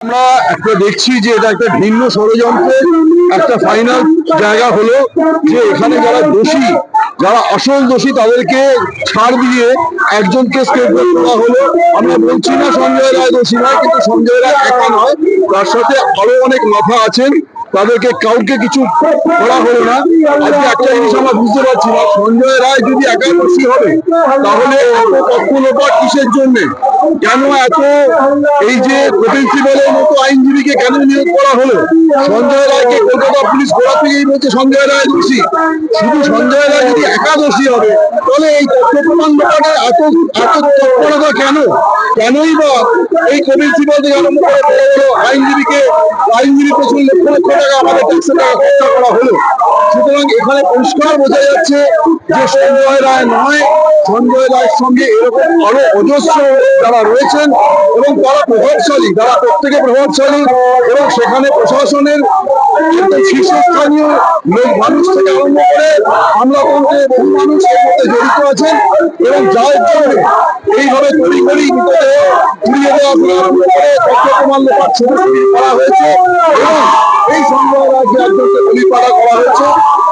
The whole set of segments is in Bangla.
আমরা একটা দেখছি যে এটা একটা ভিন্ন ষড়যন্ত্রের একটা ফাইনাল জায়গা হলো যে এখানে যারা দোষী, যারা আসল দোষী তাদেরকে ছাড় দিয়ে একজনকে স্টেটমেন্ট করা হলো। আমরা বলছি না সঞ্জয় রায় দোষী নয়, কিন্তু সঞ্জয় রায় একা নয়, তার সাথে আরও অনেক মাথা আছেন। তাদেরকে কাউকে কিছু করা হলো না। একটা জিনিস আমরা বুঝতে পারছি না, সঞ্জয় রায় যদি একা দোষী হবে, তাহলে এত তথ্য কিসের জন্য? কেন এত এই যে কপিল মতো আইনজীবীকে কেন নিয়োগ করা হলো? সঞ্জয় রায়কে কলকাতা পুলিশ গোড়া থেকেই বলছে, সঞ্জয় রায় দোষী। শুধু সঞ্জয় রায় যদি একা দোষী হবে, তাহলে এই তথ্য প্রমাণ লোপাটের এত এত তৎপরতা কেন? কেনই বা এই কপিল থেকে আরম্ভ করে বড় বড় আইনজীবীকে, আইনজীবী পেছনে লক্ষ লক্ষ টাকা, আমাদের ট্যাক্সের টাকা খরচা করা হলো। সুতরাং এখানে পরিষ্কার বোঝা যাচ্ছে যে সঞ্জয় রায় নয়। সঞ্জয় রায়ের সঙ্গে এরকম আরও অজস্র যারা রয়েছেন এবং তারা প্রভাবশালী তারা প্রত্যেকে প্রভাবশালী এবং সেখানে প্রশাসনের শীর্ষস্থানীয় লোক মানুষ থেকে আরম্ভ করে জড়িত আছেন এবং যার জন্য এইভাবে তৈরি করি এবং এই বলিপাড়া করা হয়েছে।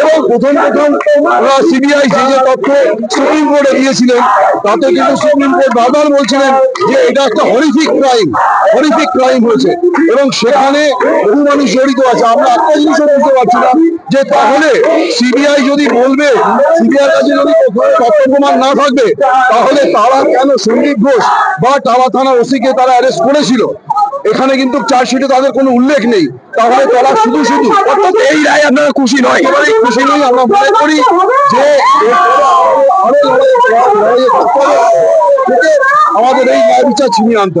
এবং প্রথম প্রথম সিবিআই যে যে তথ্য সুপ্রিম কোর্টে দিয়েছিলেন, তাতে কিন্তু সুপ্রিম কোর্ট বারবার বলছিলেন যে এটা একটা হরিফিক ক্রাইম হরিফিক ক্রাইম হয়েছে। এবং সেখানে বহু মানুষ জড়িত আছে। আমরা একটা জিনিসও বুঝতে পারছি না যে তাহলে সিবিআই যদি বলবে সিবিআই কাছে যদি তথ্য প্রমাণ না থাকবে, তাহলে তারা কেন সন্দীপ ঘোষ বা টালা থানার ওসিকে তারা অ্যারেস্ট করেছিল? এখানে কিন্তু চার্জশিটে তাদের কোনো উল্লেখ নেই। তাহলে তারা শুধু শুধু অর্থাৎ এই রায় আপনারা খুশি নয়। খুশি নয় আমরা মনে করি যে আমাদের এই ন্যায় বিচার ছিনিয়ে আনতে